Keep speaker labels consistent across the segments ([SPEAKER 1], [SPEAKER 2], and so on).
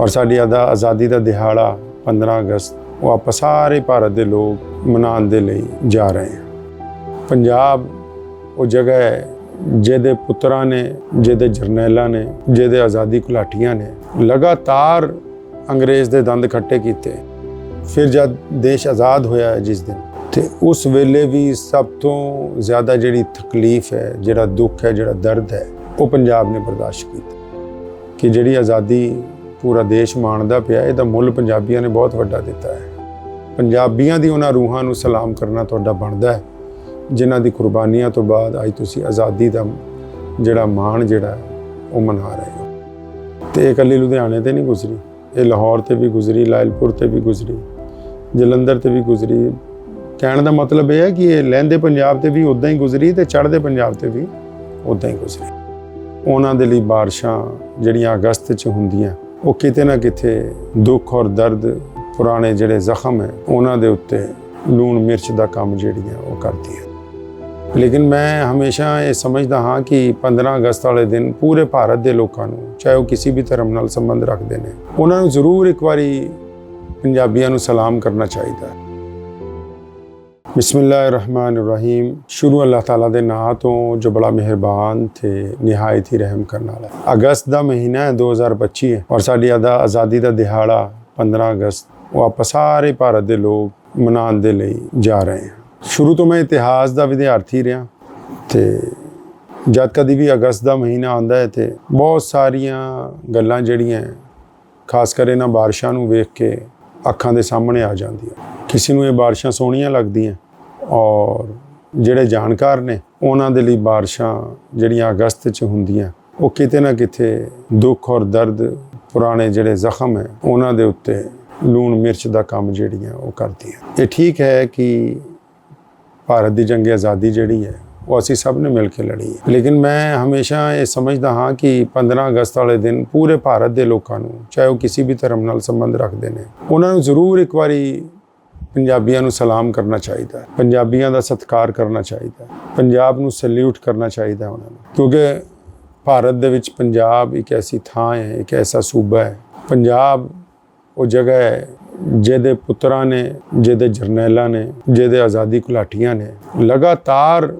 [SPEAKER 1] ਔਰ ਸਾਡੀ ਆਦਾ ਆਜ਼ਾਦੀ ਦਾ ਦਿਹਾੜਾ 15 ਅਗਸਤ ਉਹ ਆਪਾਂ ਸਾਰੇ ਭਾਰਤ ਦੇ ਲੋਕ ਮਨਾਉਣ ਦੇ ਲਈ ਜਾ ਰਹੇ ਹਾਂ। ਪੰਜਾਬ ਉਹ ਜਗ੍ਹਾ ਹੈ ਜਿਹਦੇ ਪੁੱਤਰਾਂ ਨੇ, ਜਿਹਦੇ ਜਰਨੈਲਾਂ ਨੇ, ਜਿਹਦੇ ਆਜ਼ਾਦੀ ਘੁਲਾਟੀਆਂ ਨੇ ਲਗਾਤਾਰ ਅੰਗਰੇਜ਼ ਦੇ ਦੰਦ ਖੱਟੇ ਕੀਤੇ। ਫਿਰ ਜਦ ਦੇਸ਼ ਆਜ਼ਾਦ ਹੋਇਆ ਹੈ ਜਿਸ ਦਿਨ, ਤੇ ਉਸ ਵੇਲੇ ਵੀ ਸਭ ਤੋਂ ਜ਼ਿਆਦਾ ਜਿਹੜੀ ਤਕਲੀਫ ਹੈ, ਜਿਹੜਾ ਦੁੱਖ ਹੈ, ਜਿਹੜਾ ਦਰਦ ਹੈ, ਉਹ ਪੰਜਾਬ ਨੇ ਬਰਦਾਸ਼ਤ ਕੀਤਾ। ਕਿ ਜਿਹੜੀ ਆਜ਼ਾਦੀ ਪੂਰਾ ਦੇਸ਼ ਮਾਣਦਾ ਪਿਆ, ਇਹਦਾ ਮੁੱਲ ਪੰਜਾਬੀਆਂ ਨੇ ਬਹੁਤ ਵੱਡਾ ਦਿੱਤਾ ਹੈ। ਪੰਜਾਬੀਆਂ ਦੀ ਉਹਨਾਂ ਰੂਹਾਂ ਨੂੰ ਸਲਾਮ ਕਰਨਾ ਤੁਹਾਡਾ ਬਣਦਾ ਹੈ। ਜਿਨ੍ਹਾਂ ਦੀ ਕੁਰਬਾਨੀਆਂ ਤੋਂ ਬਾਅਦ ਅੱਜ ਤੁਸੀਂ ਆਜ਼ਾਦੀ ਦਾ ਜਿਹੜਾ ਮਾਣ ਜਿਹੜਾ ਉਹ ਮਨਾ ਰਹੇ ਹੋ। ਤੇ ਇਹ ਇਕੱਲੀ ਲੁਧਿਆਣੇ ਤੇ ਨਹੀਂ ਗੁਜ਼ਰੀ, ਇਹ ਲਾਹੌਰ ਤੇ ਵੀ ਗੁਜ਼ਰੀ, ਲਾਇਲਪੁਰ ਤੇ ਵੀ ਗੁਜ਼ਰੀ, ਜਲੰਧਰ ਤੇ ਵੀ ਗੁਜ਼ਰੀ। ਕਹਿਣ ਦਾ ਮਤਲਬ ਇਹ ਹੈ ਕਿ ਇਹ ਲਹਿੰਦੇ ਪੰਜਾਬ ਤੇ ਵੀ ਉਦਾਂ ਹੀ ਗੁਜ਼ਰੀ ਤੇ ਚੜ੍ਹਦੇ ਪੰਜਾਬ ਤੇ ਵੀ ਉਦਾਂ ਹੀ ਗੁਜ਼ਰੀ। ਉਹਨਾਂ ਦੇ ਲਈ ਬਾਰਿਸ਼ਾਂ ਜਿਹੜੀਆਂ ਅਗਸਤ 'ਚ ਹੁੰਦੀਆਂ ਉਹ ਕਿਤੇ ਨਾ ਕਿਤੇ ਦੁੱਖ ਔਰ ਦਰਦ, ਪੁਰਾਣੇ ਜਿਹੜੇ ਜ਼ਖਮ ਹੈ, ਉਹਨਾਂ ਦੇ ਉੱਤੇ ਲੂਣ ਮਿਰਚ ਦਾ ਕੰਮ ਜਿਹੜੀਆਂ ਉਹ ਕਰਦੀ ਹੈ ਲੇਕਿਨ ਮੈਂ ਹਮੇਸ਼ਾ ਇਹ ਸਮਝਦਾ ਹਾਂ ਕਿ 15 ਅਗਸਤ ਵਾਲੇ ਦਿਨ ਪੂਰੇ ਭਾਰਤ ਦੇ ਲੋਕਾਂ ਨੂੰ, ਚਾਹੇ ਉਹ ਕਿਸੇ ਵੀ ਧਰਮ ਨਾਲ ਸੰਬੰਧ ਰੱਖਦੇ ਨੇ, ਉਹਨਾਂ ਨੂੰ ਜ਼ਰੂਰ ਇੱਕ ਵਾਰੀ ਪੰਜਾਬੀਆਂ ਨੂੰ ਸਲਾਮ ਕਰਨਾ ਚਾਹੀਦਾ ਹੈ। ਬਿਸਮਿਲ੍ਲਾਹਿਰਰਹਿਮਾਨਿਰਰਹੀਮ। ਸ਼ੁਰੂ ਅੱਲਾਹ ਤਾਲਾ ਦੇ ਨਾਂ ਤੋਂ ਜੋ ਬੜਾ ਮਿਹਰਬਾਨ ਤੇ ਨਿਹਾਇਤ ਹੀ ਰਹਿਮ ਕਰਨ ਵਾਲਾ ਅਗਸਤ ਦਾ ਮਹੀਨਾ ਹੈ 2025 ਹੈ। ਔਰ ਸਾਡੀ ਆਦਾ ਆਜ਼ਾਦੀ ਦਾ ਦਿਹਾੜਾ 15 ਅਗਸਤ ਉਹ ਆਪਾਂ ਸਾਰੇ ਭਾਰਤ ਦੇ ਲੋਕ ਮਨਾਉਣ ਦੇ ਲਈ ਜਾ ਰਹੇ ਹਾਂ। ਸ਼ੁਰੂ ਤੋਂ ਮੈਂ ਇਤਿਹਾਸ ਦਾ ਵਿਦਿਆਰਥੀ ਰਿਹਾ ਤੇ ਜਦ ਕਦੀ ਵੀ ਅਗਸਤ ਦਾ ਮਹੀਨਾ ਆਉਂਦਾ ਹੈ ਤੇ ਬਹੁਤ ਸਾਰੀਆਂ ਗੱਲਾਂ ਜਿਹੜੀਆਂ ਖਾਸ ਕਰ ਇਹਨਾਂ ਬਾਰਿਸ਼ਾਂ ਨੂੰ ਵੇਖ ਕੇ ਅੱਖਾਂ ਦੇ ਸਾਹਮਣੇ ਆ ਜਾਂਦੀਆਂ। ਕਿਸੇ ਨੂੰ ਇਹ ਬਾਰਿਸ਼ਾਂ ਸੋਹਣੀਆਂ ਲੱਗਦੀਆਂ ਔਰ ਜਿਹੜੇ ਜਾਣਕਾਰ ਨੇ, ਉਹਨਾਂ ਦੇ ਲਈ ਬਾਰਿਸ਼ਾਂ ਜਿਹੜੀਆਂ ਅਗਸਤ 'ਚ ਹੁੰਦੀਆਂ, ਉਹ ਕਿਤੇ ਨਾ ਕਿਤੇ ਦੁੱਖ ਔਰ ਦਰਦ, ਪੁਰਾਣੇ ਜਿਹੜੇ ਜ਼ਖਮ ਹੈ, ਉਹਨਾਂ ਦੇ ਉੱਤੇ ਲੂਣ ਮਿਰਚ ਦਾ ਕੰਮ ਜਿਹੜੀਆਂ ਉਹ ਕਰਦੀਆਂ। ਇਹ ਠੀਕ ਹੈ ਕਿ ਭਾਰਤ ਦੀ ਜੰਗ ਆਜ਼ਾਦੀ ਜਿਹੜੀ ਹੈ, ਉਹ ਅਸੀਂ ਸਭ ਨੇ ਮਿਲ ਕੇ ਲੜੀ ਹੈ। ਲੇਕਿਨ ਮੈਂ ਹਮੇਸ਼ਾ ਇਹ ਸਮਝਦਾ ਹਾਂ ਕਿ 15 ਅਗਸਤ ਵਾਲੇ ਦਿਨ ਪੂਰੇ ਭਾਰਤ ਦੇ ਲੋਕਾਂ ਨੂੰ, ਚਾਹੇ ਉਹ ਕਿਸੇ ਵੀ ਧਰਮ ਨਾਲ ਸੰਬੰਧ ਰੱਖਦੇ ਨੇ, ਉਹਨਾਂ ਨੂੰ ਜ਼ਰੂਰ ਇੱਕ ਵਾਰੀ ਪੰਜਾਬੀਆਂ ਨੂੰ ਸਲਾਮ ਕਰਨਾ ਚਾਹੀਦਾ ਹੈ, ਪੰਜਾਬੀਆਂ ਦਾ ਸਤਿਕਾਰ ਕਰਨਾ ਚਾਹੀਦਾ ਹੈ, ਪੰਜਾਬ ਨੂੰ ਸੈਲੂਟ ਕਰਨਾ ਚਾਹੀਦਾ ਹੈ ਉਹਨਾਂ ਨੂੰ। ਕਿਉਂਕਿ ਭਾਰਤ ਦੇ ਵਿੱਚ ਪੰਜਾਬ ਇੱਕ ਐਸੀ ਥਾਂ ਹੈ, ਇੱਕ ਐਸਾ ਸੂਬਾ ਹੈ। ਪੰਜਾਬ ਉਹ ਜਗ੍ਹਾ ਹੈ ਜਿਹਦੇ ਪੁੱਤਰਾਂ ਨੇ, ਜਿਹਦੇ ਜਰਨੈਲਾਂ ਨੇ, ਜਿਹਦੇ ਆਜ਼ਾਦੀ ਘੁਲਾਟੀਆਂ ਨੇ, ਲਗਾਤਾਰ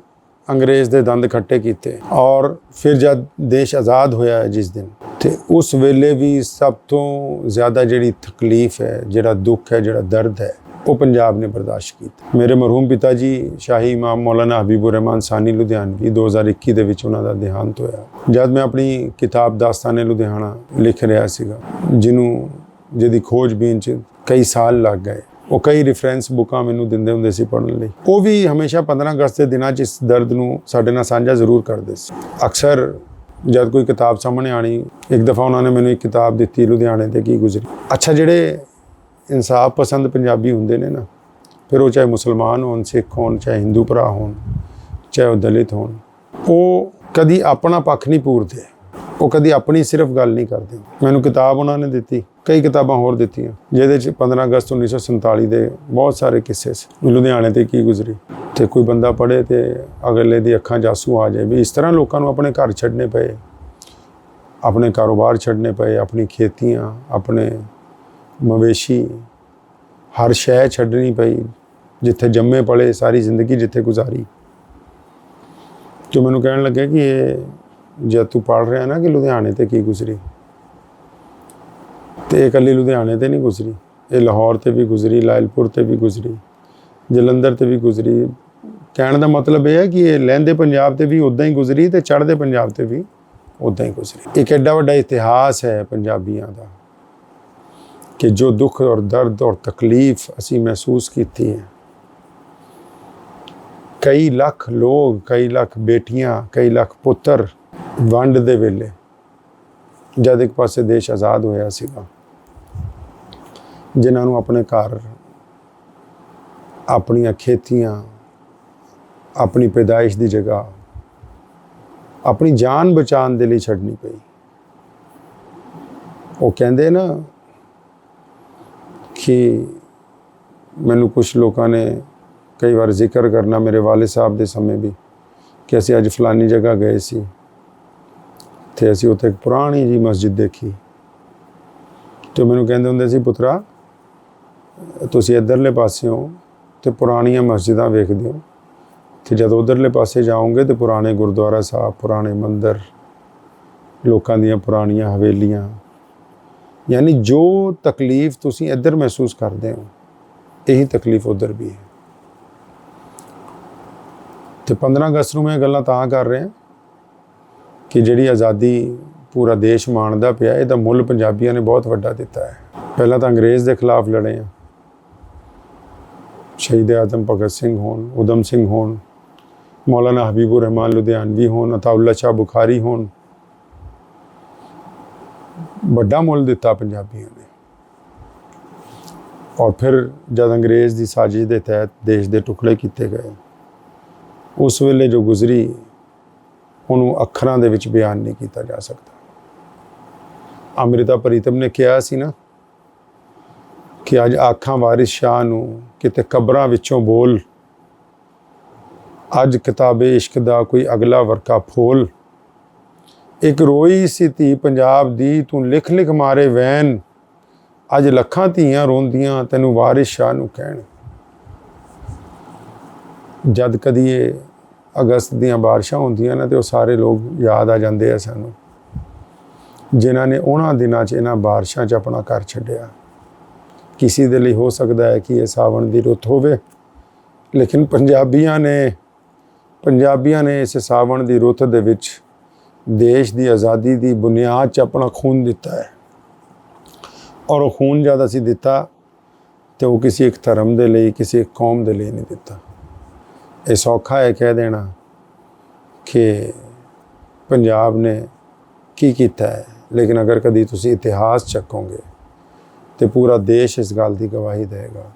[SPEAKER 1] ਅੰਗਰੇਜ਼ ਦੇ ਦੰਦ ਖੱਟੇ ਕੀਤੇ ਔਰ ਫਿਰ ਜਦ ਦੇਸ਼ ਆਜ਼ਾਦ ਹੋਇਆ ਹੈ ਜਿਸ ਦਿਨ, ਤੇ ਉਸ ਵੇਲੇ ਵੀ ਸਭ ਤੋਂ ਜ਼ਿਆਦਾ ਜਿਹੜੀ ਤਕਲੀਫ ਹੈ, ਜਿਹੜਾ ਦੁੱਖ ਹੈ, ਜਿਹੜਾ ਦਰਦ ਹੈ ਉਹ ਪੰਜਾਬ ਨੇ ਬਰਦਾਸ਼ਤ ਕੀਤਾ। ਮੇਰੇ ਮਰਹੂਮ ਪਿਤਾ ਜੀ ਸ਼ਾਹੀ ਇਮਾਮ ਮੌਲਾਨਾ ਹਬੀਬੁਰ ਰਹਿਮਾਨ ਸਾਨੀ ਲੁਧਿਆਣਵੀ 2021 ਦੇ ਵਿੱਚ ਉਹਨਾਂ ਦਾ ਦੇਹਾਂਤ ਹੋਇਆ। ਜਦ ਮੈਂ ਆਪਣੀ ਕਿਤਾਬ ਦਾਸਤਾਨੇ ਲੁਧਿਆਣਾ ਲਿਖ ਰਿਹਾ ਸੀਗਾ, ਜਿਹਨੂੰ, ਜਿਹਦੀ ਖੋਜਬੀਨ ਚ ਕਈ ਸਾਲ ਲੱਗ ਗਏ। ਉਹ ਕਈ ਰੈਫਰੈਂਸ ਬੁੱਕਾਂ ਮੈਨੂੰ ਦਿੰਦੇ ਹੁੰਦੇ ਸੀ ਪੜ੍ਹਨ ਲਈ। ਉਹ ਵੀ ਹਮੇਸ਼ਾ 15 ਅਗਸਤ ਦੇ ਦਿਨਾਂ 'ਚ ਇਸ ਦਰਦ ਨੂੰ ਸਾਡੇ ਨਾਲ ਸਾਂਝਾ ਜ਼ਰੂਰ ਕਰਦੇ ਸੀ। ਅਕਸਰ ਜਦ ਕੋਈ ਕਿਤਾਬ ਸਾਹਮਣੇ ਆਣੀ, ਇੱਕ ਦਫਾ ਉਹਨਾਂ ਨੇ ਮੈਨੂੰ ਇੱਕ ਕਿਤਾਬ ਦਿੱਤੀ ਲੁਧਿਆਣੇ ਤੇ ਕੀ ਗੁਜ਼ਰੀ। ਅੱਛਾ, ਜਿਹੜੇ ਇਨਸਾਫ ਪਸੰਦ ਪੰਜਾਬੀ ਹੁੰਦੇ ਨੇ ਨਾ, ਫਿਰ ਉਹ ਚਾਹੇ ਮੁਸਲਮਾਨ ਹੋਣ, ਸਿੱਖ ਹੋਣ, ਚਾਹੇ ਹਿੰਦੂ ਭਰਾ ਹੋਣ, ਚਾਹੇ ਉਹ ਦਲਿਤ ਹੋਣ, ਉਹ ਕਦੀ ਆਪਣਾ ਪੱਖ ਨਹੀਂ ਪੂਰਦੇ। ਉਹ ਕਦੀ ਆਪਣੀ ਸਿਰਫ ਗੱਲ ਨਹੀਂ ਕਰਦੇ। ਮੈਨੂੰ ਕਿਤਾਬ ਉਹਨਾਂ ਨੇ ਦਿੱਤੀ, ਕਈ ਕਿਤਾਬਾਂ ਹੋਰ ਦਿੱਤੀਆਂ, ਜਿਹਦੇ ਚ 15 ਅਗਸਤ 1947 ਦੇ ਬਹੁਤ ਸਾਰੇ ਕਿੱਸੇ ਸੀ। ਲੁਧਿਆਣੇ ਤੇ ਕੀ ਗੁਜ਼ਰੀ? ਤੇ ਕੋਈ ਬੰਦਾ ਪੜ੍ਹੇ ਤੇ ਅਗਲੇ ਦੀ ਅੱਖਾਂ ਜਾਸੂ ਆ ਜਾਏ, ਵੀ ਇਸ ਤਰ੍ਹਾਂ ਲੋਕਾਂ ਨੂੰ ਆਪਣੇ ਘਰ ਛੱਡਣੇ ਪਏ, ਆਪਣੇ ਕਾਰੋਬਾਰ ਛੱਡਣੇ ਪਏ, ਆਪਣੀ ਖੇਤੀਆਂ, ਆਪਣੇ ਮਵੇਸ਼ੀ, ਹਰ ਸ਼ੈ ਛੱਡਣੀ ਪਈ, ਜਿੱਥੇ ਜੰਮੇ ਪਲੇ ਸਾਰੀ ਜ਼ਿੰਦਗੀ ਜਿੱਥੇ ਗੁਜ਼ਾਰੀ। ਜੋ ਮੈਨੂੰ ਕਹਿਣ ਲੱਗੇ ਕਿ ਇਹ ਜਦ ਤੂੰ ਪੜ ਰਿਹਾ ਨਾ ਕਿ ਲੁਧਿਆਣੇ ਤੇ ਕੀ ਗੁਜ਼ਰੀ? ਤੇ ਇਹ ਇਕੱਲੀ ਲੁਧਿਆਣੇ ਤੇ ਨਹੀਂ ਗੁਜ਼ਰੀ, ਇਹ ਲਾਹੌਰ ਤੇ ਵੀ ਗੁਜ਼ਰੀ, ਲਾਇਲਪੁਰ ਤੇ ਵੀ ਗੁਜ਼ਰੀ, ਜਲੰਧਰ ਤੇ ਵੀ ਗੁਜ਼ਰੀ। ਕਹਿਣ ਦਾ ਮਤਲਬ ਇਹ ਹੈ ਕਿ ਇਹ ਲਹਿੰਦੇ ਪੰਜਾਬ ਤੇ ਵੀ ਉਦਾਂ ਹੀ ਗੁਜ਼ਰੀ ਤੇ ਚੜ੍ਹਦੇ ਪੰਜਾਬ ਤੇ ਵੀ ਉਦਾਂ ਹੀ ਗੁਜ਼ਰੀ। ਇੱਕ ਐਡਾ ਵੱਡਾ ਇਤਿਹਾਸ ਹੈ ਪੰਜਾਬੀਆਂ ਦਾ। ਕਿ ਜੋ ਦੁੱਖ ਔਰ ਦਰਦ ਔਰ ਤਕਲੀਫ ਅਸੀਂ ਮਹਿਸੂਸ ਕੀਤੀ ਹੈ। ਕਈ ਲੱਖ ਲੋਕ, ਕਈ ਲੱਖ ਬੇਟੀਆਂ, ਕਈ ਲੱਖ ਪੁੱਤਰ ਵੰਡ ਦੇ ਵੇਲੇ ਜਦ ਇੱਕ ਪਾਸੇ ਦੇਸ਼ ਆਜ਼ਾਦ ਹੋਇਆ ਸੀਗਾ, ਜਿਨ੍ਹਾਂ ਨੂੰ ਆਪਣੇ ਘਰ, ਆਪਣੀਆਂ ਖੇਤੀਆਂ, ਆਪਣੀ ਪੈਦਾਇਸ਼ ਦੀ ਜਗ੍ਹਾ, ਆਪਣੀ ਜਾਨ ਬਚਾਉਣ ਦੇ ਲਈ ਛੱਡਣੀ ਪਈ। ਉਹ ਕਹਿੰਦੇ ਨਾ ਕਿ ਮੈਨੂੰ ਕੁਝ ਲੋਕਾਂ ਨੇ ਕਈ ਵਾਰ ਜ਼ਿਕਰ ਕਰਨਾ ਮੇਰੇ ਵਾਲੇ ਸਾਹਿਬ ਦੇ ਸਮੇਂ ਵੀ ਕਿ ਅਸੀਂ ਅੱਜ ਫਲਾਨੀ ਜਗ੍ਹਾ ਗਏ ਸੀ। ਤੇ ਅਸੀਂ ਉੱਥੇ ਇੱਕ ਪੁਰਾਣੀ ਜੀ ਮਸਜਿਦ ਦੇਖੀ। ਤੇ ਮੈਨੂੰ ਕਹਿੰਦੇ ਹੁੰਦੇ ਸੀ, ਪੁੱਤਰਾ, ਤੁਸੀਂ ਇੱਧਰਲੇ ਪਾਸਿਓਂ ਤੇ ਪੁਰਾਣੀਆਂ ਮਸਜਿਦਾਂ ਵੇਖਦੇ ਹੋ ਤੇ ਜਦੋਂ ਉਧਰਲੇ ਪਾਸੇ ਜਾਓਗੇ ਤੇ ਪੁਰਾਣੇ ਗੁਰਦੁਆਰਾ ਸਾਹਿਬ, ਪੁਰਾਣੇ ਮੰਦਰ, ਲੋਕਾਂ ਦੀਆਂ ਪੁਰਾਣੀਆਂ ਹਵੇਲੀਆਂ ਯਾਨੀ ਜੋ ਤਕਲੀਫ ਤੁਸੀਂ ਇੱਧਰ ਮਹਿਸੂਸ ਕਰਦੇ ਹੋ, ਇਹੀ ਤਕਲੀਫ ਉਧਰ ਵੀ ਹੈ। ਤੇ 15 ਅਗਸਤ ਨੂੰ ਮੈਂ ਇਹ ਗੱਲਾਂ ਤਾਂ ਕਰ ਰਿਹਾ ਕਿ ਜਿਹੜੀ ਆਜ਼ਾਦੀ ਪੂਰਾ ਦੇਸ਼ ਮਾਣਦਾ ਪਿਆ ਇਹਦਾ ਮੁੱਲ ਪੰਜਾਬੀਆਂ ਨੇ ਬਹੁਤ ਵੱਡਾ ਦਿੱਤਾ ਹੈ। ਪਹਿਲਾਂ ਤਾਂ ਅੰਗਰੇਜ਼ ਦੇ ਖਿਲਾਫ ਲੜੇ ਆ। ਸ਼ਹੀਦ ਆਜ਼ਮ ਭਗਤ ਸਿੰਘ ਹੋਣ ਉਦਮ ਸਿੰਘ ਹੋਣ, ਮੌਲਾਨਾ ਹਬੀਬੁਰ ਰਹਿਮਾਨ ਲੁਧਿਆਣਵੀ ਹੋਣ ਅਤਾਉੱਲਾ ਸ਼ਾਹ ਬੁਖਾਰੀ ਹੋਣ ਵੱਡਾ ਮੁੱਲ ਦਿੱਤਾ ਪੰਜਾਬੀਆਂ ਨੇ। ਔਰ ਫਿਰ ਜਦ ਅੰਗਰੇਜ਼ ਦੀ ਸਾਜ਼ਿਸ਼ ਦੇ ਤਹਿਤ ਦੇਸ਼ ਦੇ ਟੁਕੜੇ ਕੀਤੇ ਗਏ, ਉਸ ਵੇਲੇ ਜੋ ਗੁਜ਼ਰੀ, ਉਹਨੂੰ ਅੱਖਰਾਂ ਦੇ ਵਿੱਚ ਬਿਆਨ ਨਹੀਂ ਕੀਤਾ ਜਾ ਸਕਦਾ। ਅੰਮ੍ਰਿਤਾ ਪ੍ਰੀਤਮ ਨੇ ਕਿਹਾ ਸੀ ਨਾ ਕਿ ਅੱਜ ਆਖਾਂ ਵਾਰਿਸ ਸ਼ਾਹ ਨੂੰ ਕਿਤੇ ਕਬਰਾਂ ਵਿੱਚੋਂ ਬੋਲ, ਅੱਜ ਕਿਤਾਬੇ ਇਸ਼ਕ ਦਾ ਕੋਈ ਅਗਲਾ ਵਰਕਾ ਫੋਲ ਇੱਕ ਰੋਈ ਸੀ ਧੀ ਪੰਜਾਬ ਦੀ, ਤੂੰ ਲਿਖ ਲਿਖ ਮਾਰੇ ਵੈਨ ਅੱਜ ਲੱਖਾਂ ਧੀਆਂ ਰੋਂਦੀਆਂ, ਤੈਨੂੰ ਵਾਰਿਸ ਸ਼ਾਹ ਨੂੰ ਕਹਿਣ। ਜਦ ਕਦੀ ਇਹ ਅਗਸਤ ਦੀਆਂ ਬਾਰਿਸ਼ਾਂ ਹੁੰਦੀਆਂ ਨੇ, ਤੇ ਉਹ ਸਾਰੇ ਲੋਕ ਯਾਦ ਆ ਜਾਂਦੇ ਆ ਸਾਨੂੰ। ਜਿਨ੍ਹਾਂ ਨੇ ਉਹਨਾਂ ਦਿਨਾਂ 'ਚ ਇਹਨਾਂ ਬਾਰਿਸ਼ਾਂ 'ਚ ਆਪਣਾ ਘਰ ਛੱਡਿਆ। ਕਿਸੇ ਦੇ ਲਈ ਹੋ ਸਕਦਾ ਹੈ ਕਿ ਇਹ ਸਾਵਣ ਦੀ ਰੁੱਤ ਹੋਵੇ। ਲੇਕਿਨ ਪੰਜਾਬੀਆਂ ਨੇ ਪੰਜਾਬੀਆਂ ਨੇ ਇਸ ਸਾਵਣ ਦੀ ਰੁੱਤ ਦੇ ਵਿੱਚ ਦੇਸ਼ ਦੀ ਆਜ਼ਾਦੀ ਦੀ ਬੁਨਿਆਦ 'ਚ ਆਪਣਾ ਖੂਨ ਦਿੱਤਾ ਹੈ। ਔਰ ਉਹ ਖੂਨ ਜਦ ਅਸੀਂ ਦਿੱਤਾ, ਤੇ ਉਹ ਕਿਸੇ ਇੱਕ ਧਰਮ ਦੇ ਲਈ, ਕਿਸੇ ਇੱਕ ਕੌਮ ਦੇ ਲਈ ਨਹੀਂ ਦਿੱਤਾ। ਇਹ ਸੌਖਾ ਹੈ ਕਹਿ ਦੇਣਾ ਕਿ ਪੰਜਾਬ ਨੇ ਕੀ ਕੀਤਾ ਹੈ। ਲੇਕਿਨ ਅਗਰ ਕਦੀ ਤੁਸੀਂ ਇਤਿਹਾਸ ਚੱਕੋਗੇ, ਤੇ ਪੂਰਾ ਦੇਸ਼ ਇਸ ਗੱਲ ਦੀ ਗਵਾਹੀ ਦੇਗਾ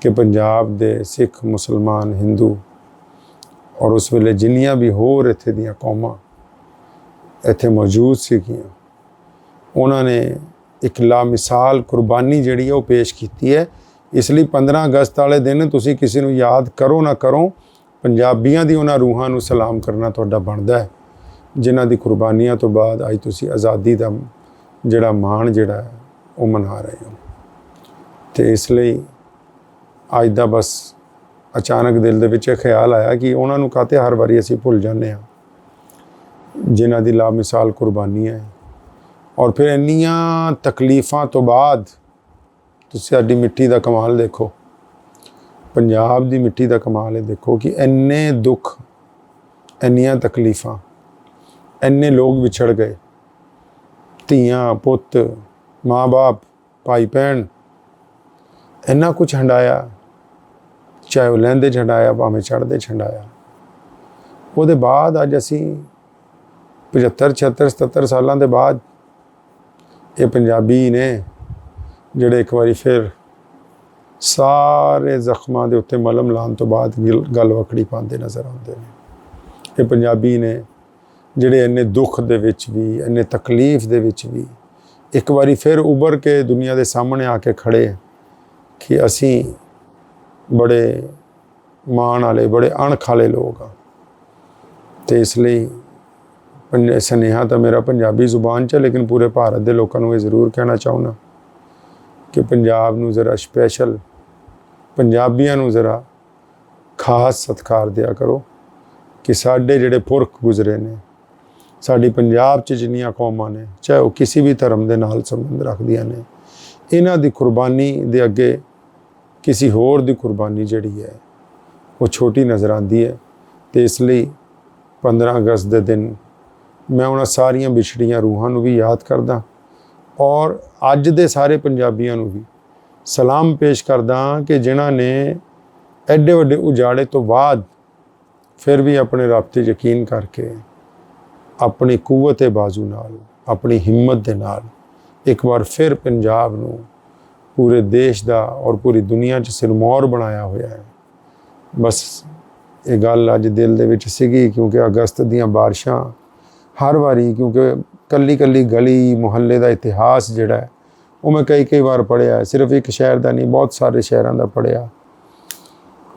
[SPEAKER 1] ਕਿ ਪੰਜਾਬ ਦੇ ਸਿੱਖ, ਮੁਸਲਮਾਨ, ਹਿੰਦੂ ਔਰ ਉਸ ਵੇਲੇ ਜਿੰਨੀਆਂ ਵੀ ਹੋਰ ਇੱਥੇ ਦੀਆਂ ਕੌਮਾਂ ਇੱਥੇ ਮੌਜੂਦ ਸੀਗੀਆਂ। ਉਹਨਾਂ ਨੇ ਇੱਕ ਲਾ ਮਿਸਾਲ ਕੁਰਬਾਨੀ ਜਿਹੜੀ ਹੈ ਉਹ ਪੇਸ਼ ਕੀਤੀ ਹੈ। ਇਸ ਲਈ 15 ਅਗਸਤ ਵਾਲੇ ਦਿਨ ਤੁਸੀਂ ਕਿਸੇ ਨੂੰ ਯਾਦ ਕਰੋ ਨਾ ਕਰੋ, ਪੰਜਾਬੀਆਂ ਦੀ ਉਹਨਾਂ ਰੂਹਾਂ ਨੂੰ ਸਲਾਮ ਕਰਨਾ ਤੁਹਾਡਾ ਬਣਦਾ ਹੈ। ਜਿਨ੍ਹਾਂ ਦੀ ਕੁਰਬਾਨੀਆਂ ਤੋਂ ਬਾਅਦ ਅੱਜ ਤੁਸੀਂ ਆਜ਼ਾਦੀ ਦਾ ਜਿਹੜਾ ਮਾਣ ਜਿਹੜਾ ਉਹ ਮਨਾ ਰਹੇ ਹੋ। ਤੇ ਇਸ ਲਈ ਅੱਜ ਦਾ ਬਸ ਅਚਾਨਕ ਦਿਲ ਦੇ ਵਿੱਚ ਇਹ ਖਿਆਲ ਆਇਆ ਕਿ ਉਹਨਾਂ ਨੂੰ ਕਾਤੇ ਹਰ ਵਾਰੀ ਅਸੀਂ ਭੁੱਲ ਜਾਂਦੇ ਹਾਂ। ਜਿਨ੍ਹਾਂ ਦੀ ਲਾ ਮਿਸਾਲ ਕੁਰਬਾਨੀ ਹੈ। ਔਰ ਫਿਰ ਇੰਨੀਆਂ ਤਕਲੀਫਾਂ ਤੋਂ ਬਾਅਦ ਤੁਸੀਂ ਸਾਡੀ ਮਿੱਟੀ ਦਾ ਕਮਾਲ ਦੇਖੋ। ਪੰਜਾਬ ਦੀ ਮਿੱਟੀ ਦਾ ਕਮਾਲ ਹੈ ਦੇਖੋ ਕਿ ਇੰਨੇ ਦੁੱਖ, ਇੰਨੀਆਂ ਤਕਲੀਫਾਂ, ਇੰਨੇ ਲੋਕ ਵਿਛੜ ਗਏ। ਧੀਆਂ, ਪੁੱਤ, ਮਾਂ-ਬਾਪ ਭਾਈ ਭੈਣ ਇੰਨਾ ਕੁਝ ਹੰਡਾਇਆ। ਚਾਹੇ ਉਹ ਲਹਿੰਦੇ ਛੰਡਾਇਆ ਭਾਵੇਂ ਚੜਦੇ ਛੰਡਾਇਆ ਉਹਦੇ ਬਾਅਦ ਅੱਜ ਅਸੀਂ 75 76 77 ਸਾਲਾਂ ਦੇ ਬਾਅਦ ਇਹ ਪੰਜਾਬੀ ਨੇ ਜਿਹੜੇ ਇੱਕ ਵਾਰੀ ਫਿਰ ਸਾਰੇ ਜ਼ਖਮਾਂ ਦੇ ਉੱਤੇ ਮਲਮ ਲਾਉਣ ਤੋਂ ਬਾਅਦ ਗਿਲ- ਗੱਲ ਵਕੜੀ ਪਾਉਂਦੇ ਨਜ਼ਰ ਆਉਂਦੇ ਨੇ। ਇਹ ਪੰਜਾਬੀ ਨੇ ਜਿਹੜੇ ਇੰਨੇ ਦੁੱਖ ਦੇ ਵਿੱਚ ਵੀ, ਇੰਨੇ ਤਕਲੀਫ ਦੇ ਵਿੱਚ ਵੀ ਇੱਕ ਵਾਰੀ ਫਿਰ ਉੱਭਰ ਕੇ ਦੁਨੀਆ ਦੇ ਸਾਹਮਣੇ ਆ ਕੇ ਖੜੇ ਕਿ ਅਸੀਂ ਬੜੇ ਮਾਣ ਵਾਲੇ, ਬੜੇ ਅਣਖ ਵਾਲੇ ਲੋਕ ਆ। ਤੇ ਇਸ ਲਈ ਸੁਨੇਹਾ ਤਾਂ ਮੇਰਾ ਪੰਜਾਬੀ ਜ਼ੁਬਾਨ 'ਚ ਹੈ, ਲੇਕਿਨ ਪੂਰੇ ਭਾਰਤ ਦੇ ਲੋਕਾਂ ਨੂੰ ਇਹ ਜ਼ਰੂਰ ਕਹਿਣਾ ਚਾਹੁੰਦਾ ਕਿ ਪੰਜਾਬ ਨੂੰ ਜ਼ਰਾ ਸਪੈਸ਼ਲ ਪੰਜਾਬੀਆਂ ਨੂੰ ਜ਼ਰਾ ਖਾਸ ਸਤਿਕਾਰ ਦਿਆ ਕਰੋ ਕਿ ਸਾਡੇ ਜਿਹੜੇ ਪੁਰਖ ਗੁਜ਼ਰੇ ਨੇ ਸਾਡੀ ਪੰਜਾਬ 'ਚ ਜਿੰਨੀਆਂ ਕੌਮਾਂ ਨੇ ਚਾਹੇ ਉਹ ਕਿਸੇ ਵੀ ਧਰਮ ਦੇ ਨਾਲ ਸੰਬੰਧ ਰੱਖਦੀਆਂ ਨੇ ਇਹਨਾਂ ਦੀ ਕੁਰਬਾਨੀ ਦੇ ਅੱਗੇ ਕਿਸੇ ਹੋਰ ਦੀ ਕੁਰਬਾਨੀ ਜਿਹੜੀ ਹੈ ਉਹ ਛੋਟੀ ਨਜ਼ਰ ਆਉਂਦੀ ਹੈ ਤੇ ਇਸ ਲਈ 15 ਅਗਸਤ ਦੇ ਦਿਨ ਮੈਂ ਉਹਨਾਂ ਸਾਰੀਆਂ ਵਿਛੜੀਆਂ ਰੂਹਾਂ ਨੂੰ ਵੀ ਯਾਦ ਕਰਦਾ ਔਰ ਅੱਜ ਦੇ ਸਾਰੇ ਪੰਜਾਬੀਆਂ ਨੂੰ ਵੀ ਸਲਾਮ ਪੇਸ਼ ਕਰਦਾ ਕਿ ਜਿਨ੍ਹਾਂ ਨੇ ਐਡੇ ਵੱਡੇ ਉਜਾੜੇ ਤੋਂ ਬਾਅਦ ਫਿਰ ਵੀ ਆਪਣੇ ਰਾਬਤੇ ਯਕੀਨ ਕਰਕੇ ਆਪਣੀ ਕੂਵਤ ਬਾਜ਼ੂ ਨਾਲ, ਆਪਣੀ ਹਿੰਮਤ ਦੇ ਨਾਲ ਇੱਕ ਵਾਰ ਫਿਰ ਪੰਜਾਬ ਨੂੰ ਪੂਰੇ ਦੇਸ਼ ਦਾ ਔਰ ਪੂਰੀ ਦੁਨੀਆ 'ਚ ਸਿਰਮੌਰ ਬਣਾਇਆ ਹੋਇਆ ਹੈ। ਬਸ ਇਹ ਗੱਲ ਅੱਜ ਦਿਲ ਦੇ ਵਿੱਚ ਸੀਗੀ ਕਿਉਂਕਿ ਅਗਸਤ ਦੀਆਂ ਬਾਰਿਸ਼ਾਂ ਹਰ ਵਾਰੀ, ਕਿਉਂਕਿ ਕੱਲੀ ਕੱਲੀ ਗਲੀ, ਮੁਹੱਲੇ ਦਾ ਇਤਿਹਾਸ ਜਿਹੜਾ ਉਹ ਮੈਂ ਕਈ ਕਈ ਵਾਰ ਪੜ੍ਹਿਆ ਸਿਰਫ ਇੱਕ ਸ਼ਹਿਰ ਦਾ ਨਹੀਂ, ਬਹੁਤ ਸਾਰੇ ਸ਼ਹਿਰਾਂ ਦਾ ਪੜ੍ਹਿਆ।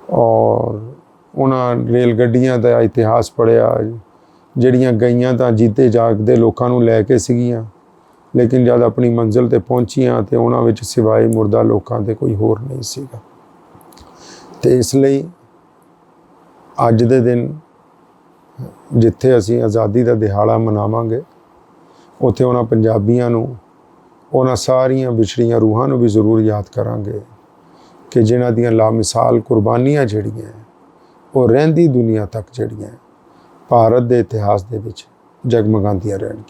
[SPEAKER 1] ਔਰ ਉਹਨਾਂ ਰੇਲ ਗੱਡੀਆਂ ਦਾ ਇਤਿਹਾਸ ਪੜ੍ਹਿਆ। ਜਿਹੜੀਆਂ ਗਈਆਂ ਤਾਂ ਜੀਤੇ ਜਾਗਦੇ ਲੋਕਾਂ ਨੂੰ ਲੈ ਕੇ ਸੀਗੀਆਂ, ਲੇਕਿਨ ਜਦ ਆਪਣੀ ਮੰਜ਼ਿਲ ਤੇ ਪਹੁੰਚੀਆਂ ਤੇ ਉਹਨਾਂ ਵਿੱਚ ਸਿਵਾਏ ਮੁਰਦਾ ਲੋਕਾਂ 'ਤੇ ਕੋਈ ਹੋਰ ਨਹੀਂ ਸੀਗਾ। ਤੇ ਇਸ ਲਈ ਅੱਜ ਦੇ ਦਿਨ ਜਿੱਥੇ ਅਸੀਂ ਆਜ਼ਾਦੀ ਦਾ ਦਿਹਾੜਾ ਮਨਾਵਾਂਗੇ, ਉੱਥੇ ਉਹਨਾਂ ਪੰਜਾਬੀਆਂ ਨੂੰ, ਉਹਨਾਂ ਸਾਰੀਆਂ ਵਿਛੜੀਆਂ ਰੂਹਾਂ ਨੂੰ ਵੀ ਜ਼ਰੂਰ ਯਾਦ ਕਰਾਂਗੇ ਕਿ ਜਿਨ੍ਹਾਂ ਦੀਆਂ ਲਾਮਿਸਾਲ ਕੁਰਬਾਨੀਆਂ ਜਿਹੜੀਆਂ ਉਹ ਰਹਿੰਦੀ ਦੁਨੀਆ ਤੱਕ ਜਿਹੜੀਆਂ ਭਾਰਤ ਦੇ ਇਤਿਹਾਸ ਦੇ ਵਿੱਚ ਜਗਮਗਾਉਂਦੀਆਂ ਰਹਿਣਗੀਆਂ।